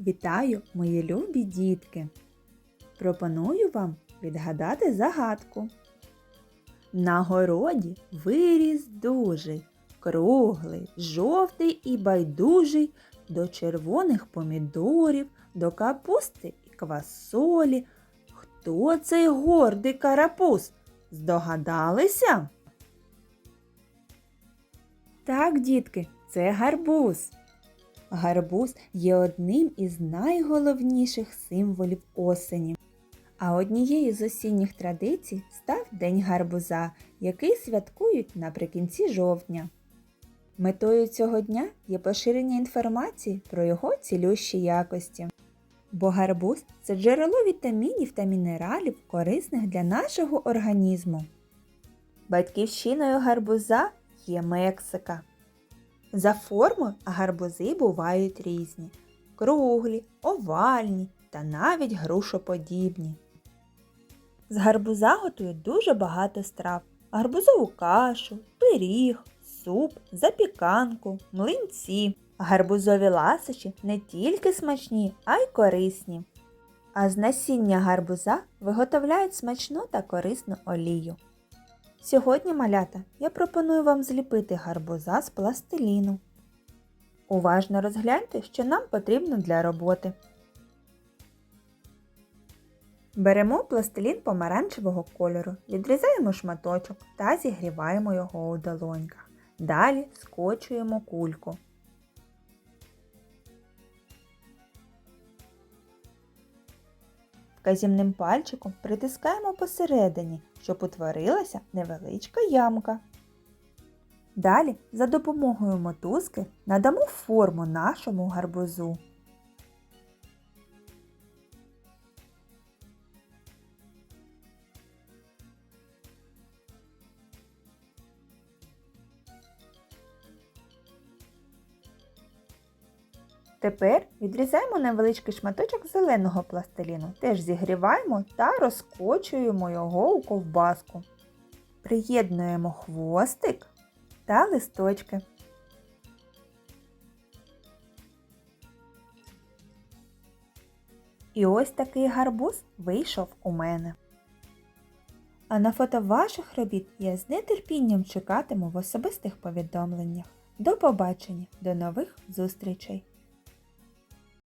Вітаю, мої любі дітки! Пропоную вам відгадати загадку. На городі виріс дужий, круглий, жовтий і байдужий, до червоних помідорів, до капусти і квасолі. Хто цей гордий карапуз? Здогадалися? Так, дітки, це гарбуз. Гарбуз є одним із найголовніших символів осені. А однією з осінніх традицій став День гарбуза, який святкують наприкінці жовтня. Метою цього дня є поширення інформації про його цілющі якості. Бо гарбуз це джерело вітамінів та мінералів, корисних для нашого організму. Батьківщиною гарбуза є Мексика. За формою гарбузи бувають різні круглі, овальні та навіть грушоподібні. З гарбуза готують дуже багато страв: гарбузову кашу, пиріг, суп, запіканку, млинці. Гарбузові ласощі не тільки смачні, а й корисні. А з насіння гарбуза виготовляють смачну та корисну олію. Сьогодні, малята, я пропоную вам зліпити гарбуза з пластиліну. Уважно розгляньте, що нам потрібно для роботи. Беремо пластилін помаранчевого кольору, відрізаємо шматочок та зігріваємо його у долоньках. Далі скочуємо кульку. Вказівним пальчиком притискаємо посередині, щоб утворилася невеличка ямка. Далі за допомогою мотузки надамо форму нашому гарбузу. Тепер відрізаємо невеличкий шматочок зеленого пластиліну, теж зігріваємо та розкочуємо його у ковбаску. Приєднуємо хвостик та листочки. І ось такий гарбуз вийшов у мене. А на фото ваших робіт я з нетерпінням чекатиму в особистих повідомленнях. До побачення, до нових зустрічей!